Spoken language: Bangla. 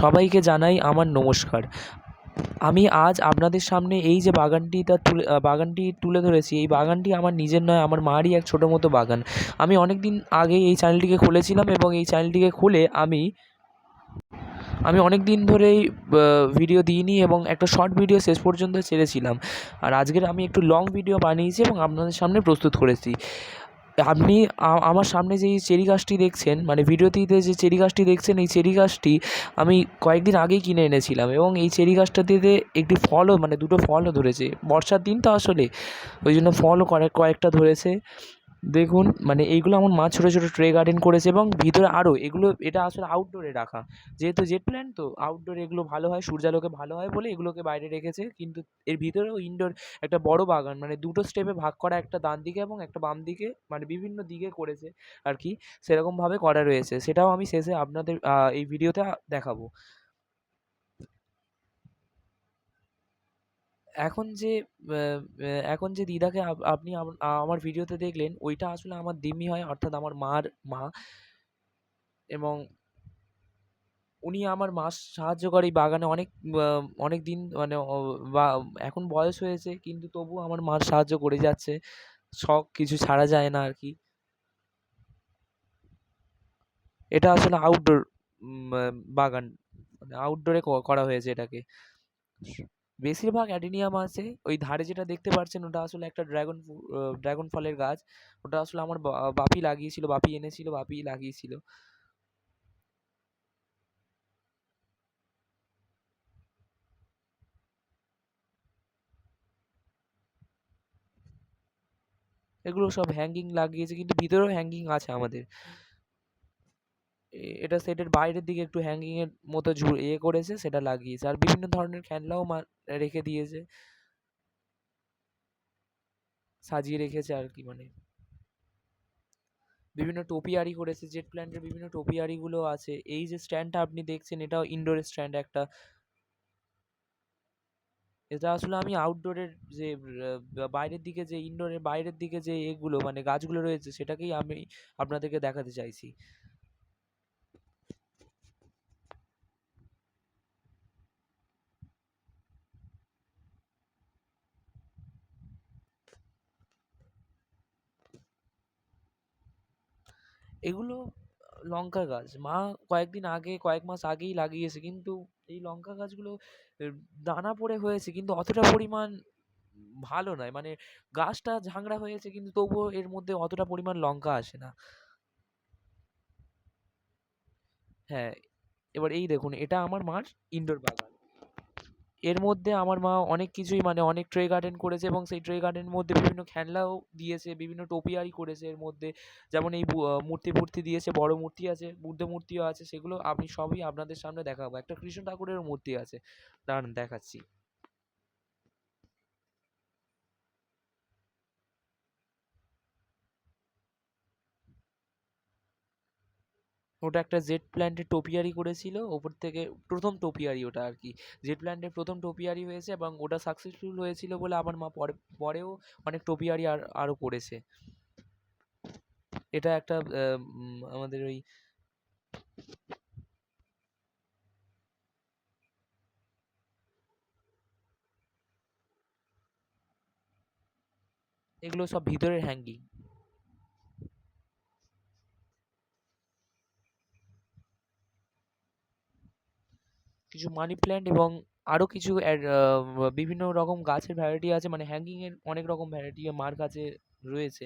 সবাইকে জানাই আমার নমস্কার। আমি আজ আপনাদের সামনে এই যে বাগানটিটা তুলে বাগানটি তুলে ধরেছি, এই বাগানটি আমার নিজের নয়, আমার মারই এক ছোটো মতো বাগান। আমি অনেক দিন আগে এই চ্যানেলটিকে খুলেছিলাম এবং এই চ্যানেলটিকে খুলে আমি আমি অনেক দিন ধরেই ভিডিও দিইনি এবং একটা শর্ট ভিডিও শেষ পর্যন্ত ছেড়েছিলাম। আর আজকের আমি একটু লং ভিডিও বানিয়েছি এবং আপনাদের সামনে প্রস্তুত করেছি। আপনি আমার সামনে যে চেরি গাছটি দেখছেন মানে ভিডিওটিতে যে চেরি গাছটি দেখছেন, এই চেরি গাছটি আমি কয়েকদিন আগেই কিনে এনেছিলাম এবং এই চেরি গাছটাতে একটি ফলও মানে দুটো ফলও ধরেছে। বর্ষার দিন তো আসলে, ওই জন্য ফলও কয়েক, কয়েকটা ধরেছে। দেখুন মানে এইগুলো আমার মা ছোটো ছোটো ট্রে গার্ডেন করেছে এবং ভিতরে আরও এগুলো, এটা আসলে আউটডোরে রাখা। যেহেতু জেট প্ল্যান্ট তো আউটডোরে এগুলো ভালো হয়, সূর্যালোকে ভালো হয় বলে এগুলোকে বাইরে রেখেছে। কিন্তু এর ভিতরেও ইনডোর একটা বড় বাগান মানে দুটো স্টেপে ভাগ করা একটা ডান দিকে এবং একটা বাম দিকে মানে বিভিন্ন দিকে করেছে আর কি, সেরকমভাবে করা রয়েছে। সেটাও আমি শেষে আপনাদের এই ভিডিওতে দেখাবো। এখন যে এখন যে দিদাকে আপনি আমার ভিডিওতে দেখলেন, ওইটা আসলে আমার দিম্মি হয়, অর্থাৎ আমার মার মা। এবং উনি আমার মা সাহায্য করে এই বাগানে অনেক অনেক দিন মানে বা, এখন বয়স হয়েছে, কিন্তু তবুও আমার মা সাহায্য করে যাচ্ছে। শখ কিছু ছাড়া যায় না আর কি। এটা আসলে আউটডোর বাগান মানে আউটডোরে করা হয়েছে এটাকে। বেশিরভাগ অ্যাডিনিয়াম আছে। ওই ধারে যেটা দেখতে পাচ্ছেন ওটা আসলে একটা ড্রাগন ড্রাগন ফলের গাছ। ওটা আসলে আমার বাপি লাগিয়েছিল, বাপি এনেছিল, বাপি লাগিয়েছিল। এগুলো সব হ্যাঙ্গিং লাগিয়েছে, কিন্তু ভিতরেও হ্যাঙ্গিং আছে আমাদের। এটা সেটের বাইরের দিকে একটু হ্যাঙ্গিংয়ের মতো ঝু ইয়ে করেছে, সেটা লাগিয়েছে। আর বিভিন্ন ধরনের খেলনাও মা, রেখে দিয়েছে। সাজিয়ে রেখেছে আর কি মানে। বিভিন্ন টোপিয়ারি করেছে জেট প্ল্যান্টের বিভিন্ন টোপিয়ারিগুলো আছে। এই যে স্ট্যান্ডটা আপনি দেখছেন, এটাও ইনডোর স্ট্যান্ড একটা। এটা আসলে আমি আউটডোরের যে বাইরের দিকে যে ইনডোরের বাইরের দিকে যে, এগুলো মানে গাছগুলো রয়েছে, সেটাকেই আমি আপনাদেরকে দেখাতে চাইছি। এগুলো, লঙ্কা গাছ। মা কয়েকদিন আগে, কয়েক মাস আগেই লাগিয়েছে, কিন্তু এই লঙ্কা গাছগুলো দানা পড়ে হয়েছে, কিন্তু অতটা পরিমাণ ভালো নয়। মানে গাছটা ঝাংড়া হয়েছে, কিন্তু তবুও এর মধ্যে অতটা পরিমাণ লঙ্কা আসে না। হ্যাঁ এবার এই দেখুন, এটা আমার মার ইনডোর বাগান। এর মধ্যে আমার মা অনেক কিছুই মানে অনেক ট্রে গার্ডেন করেছে এবং সেই ট্রে গার্ডেনের মধ্যে বিভিন্ন খেলনাও দিয়েছে, বিভিন্ন টোপিয়ারি করেছে এর মধ্যে। যেমন এই মূর্তি ফুর্তি দিয়েছে, বড় মূর্তি আছে, বুদ্ধ মূর্তিও আছে, সেগুলো আমি সবই আপনাদের সামনে দেখাবো। একটা কৃষ্ণ ঠাকুরের মূর্তি আছে। দাঁড়ান, দেখাচ্ছি। ওটা একটা জেট প্ল্যান্টের টোপিয়ারি করেছিল, ওপর থেকে প্রথম টোপিয়ারি ওটা আর কি। জেট প্ল্যান্টের প্রথম টোপিয়ারি হয়েছে এবং ওটা সাকসেসফুল হয়েছিল বলে আমার মা পরে, পরেও অনেক টোপিয়ারি আর, আরও করেছে। এটা একটা আমাদের ওই এগুলো সব ভিতরের হ্যাঙ্গিং কিছু মানি প্ল্যান্ট এবং আরও কিছু বিভিন্ন রকম গাছের ভ্যারাইটি আছে মানে হ্যাঙ্গিংয়ের অনেক রকম ভ্যারাইটি মার কাছে রয়েছে।